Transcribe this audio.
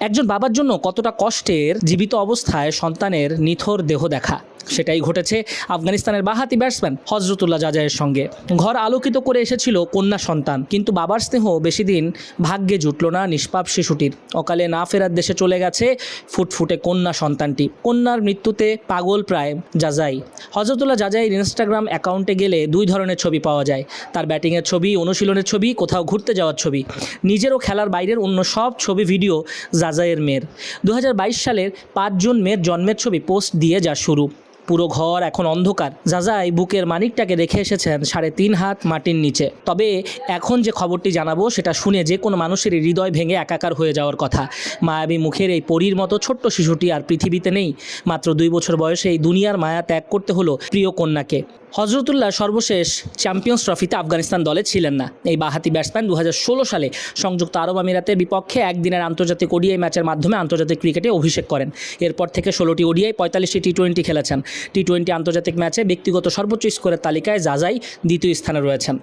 একজন বাবার জন্য কতটা কষ্টের জীবিত অবস্থায় সন্তানের নিথর দেহ দেখা। সেটাই ঘটেছে আফগানিস্তানের বাহাতি ব্যাটসম্যান হজরতুল্লাহ জাজায়ের সঙ্গে। ঘর আলোকিত করে এসেছিল কন্যা সন্তান, কিন্তু বাবার স্নেহ বেশি দিন ভাগ্যে জুটল না নিষ্পাপ শিশুটির। অকালে না ফেরার দেশে চলে গেছে ফুটফুটে কন্যা সন্তানটি। কন্যার মৃত্যুতে পাগল প্রায় জাজাই। হজরতুল্লাহ জাজাইয়ের ইনস্টাগ্রাম অ্যাকাউন্টে গেলে দুই ধরনের ছবি পাওয়া যায়। তার ব্যাটিংয়ের ছবি, অনুশীলনের ছবি, কোথাও ঘুরতে যাওয়ার ছবি। নিজেরও খেলার বাইরের অন্য সব ছবি ভিডিও জাজাইয়ের মেয়ের। দু হাজার বাইশ সালের পাঁচ জুন মেয়ের জন্মের ছবি পোস্ট দিয়ে যা শুরু। পুরো ঘর এখন অন্ধকার। জাজাই বুকের মানিকটাকে রেখে এসেছেন সাড়ে তিন হাত মাটির নিচে। তবে এখন যে খবরটি জানাব, সেটা শুনে যে কোনো মানুষেরই হৃদয় ভেঙে একাকার হয়ে যাওয়ার কথা। মায়াবী মুখের এই পরীর মতো ছোট্ট শিশুটি আর পৃথিবীতে নেই। মাত্র দুই বছর বয়সে এই দুনিয়ার মায়া ত্যাগ করতে হলো প্রিয় কন্যাকে। হজরতুল্লাহ সর্বশেষ চ্যাম্পিয়ন্স ট্রফিতে আফগানিস্তান দলে ছিলেন না। এই বাহাতি ব্যাটসম্যান দু হাজার ষোলো সালে সংযুক্ত আরব আমিরাতের বিপক্ষে একদিনের আন্তর্জাতিক ওডিআই ম্যাচের মাধ্যমে আন্তর্জাতিক ক্রিকেটে অভিষেক করেন। এরপর থেকে ষোলোটি ওডিআই, পঁয়তাল্লিশটি টি টোয়েন্টি খেলেছেন। টি টোয়েন্টি আন্তর্জাতিক ম্যাচে ব্যক্তিগত সর্বোচ্চ স্কোরের তালিকায় জাজাই দ্বিতীয় স্থানে রয়েছেন।